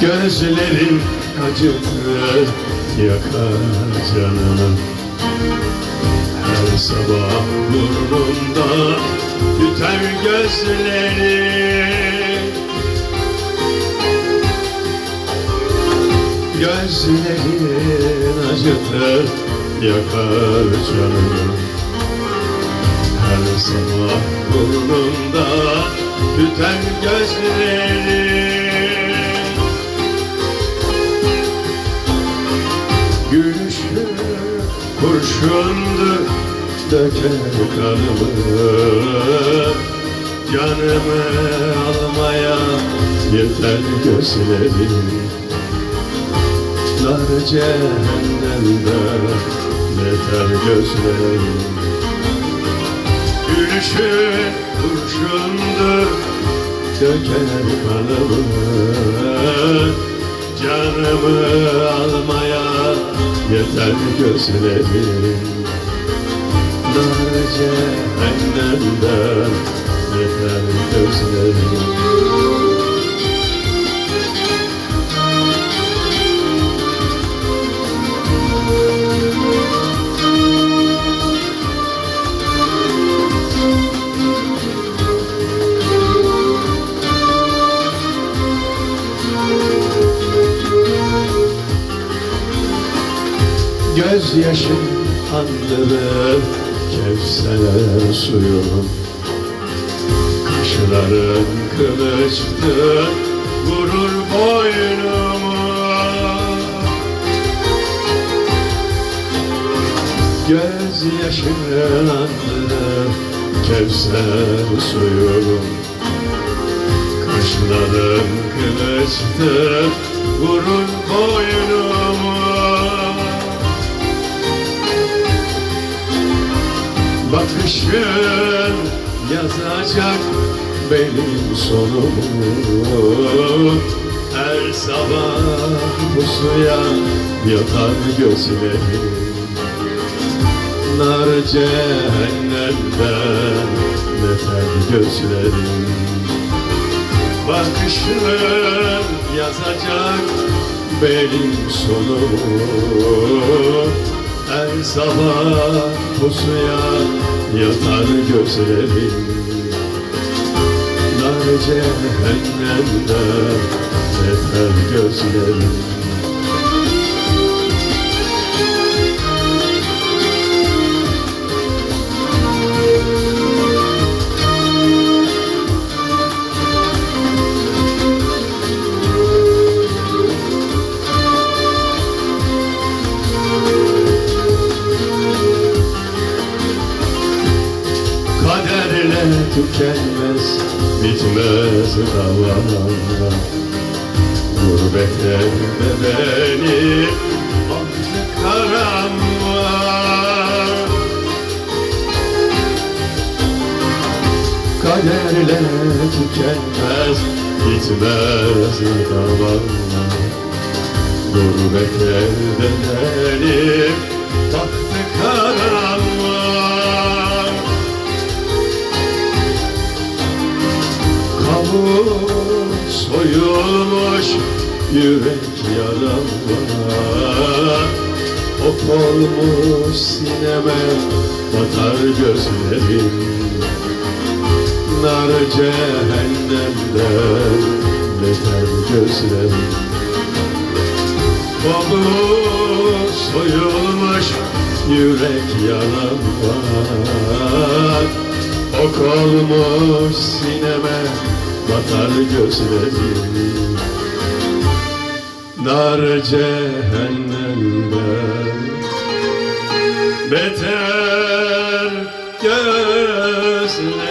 gözlerin acıtır yakar canımı. Her sabah burnumda tüter gözlerin Gözlerin acıtır yakar canımı. Her sabah burnumda tüten gözlerin kurşundu döker kanımı Canımı almaya yeter gözlerin Nar cehennemde yeter gözlerin Gülüşün kurşundur döker kanımı. Canımı almaya yeter gözlerin Nar cehennemde yeter Gözyaşım andırır Kevser suyum. Kaşların kılıçtır Vurur boynumu. Gözyaşım andırır Kevser suyum. Kaşların kılıçtır Vurur boynumu Bakışın yazacak benim sonumu Her sabah pusuya yatar gözlerim. Nar cehennemden beter gözlerim. Bakışın yazacak benim sonumu Her sabah pusuya yatar gözlerim. Nar cehennemden beter gözlerim tükenmez, bitmez davalar Gurbet evde beni karam var. Kaderle tükenmez, bitmez davalar Gurbet evde beni baktı karam Kavuk soyulmuş yürek yaram var Ok olmuş sineme batar gözlerim. Nar cehennemden beter gözlerim. Kavuk soyulmuş yürek yaram var Ok olmuş sineme batar gözlerim Nar cehennemden beter gözlerim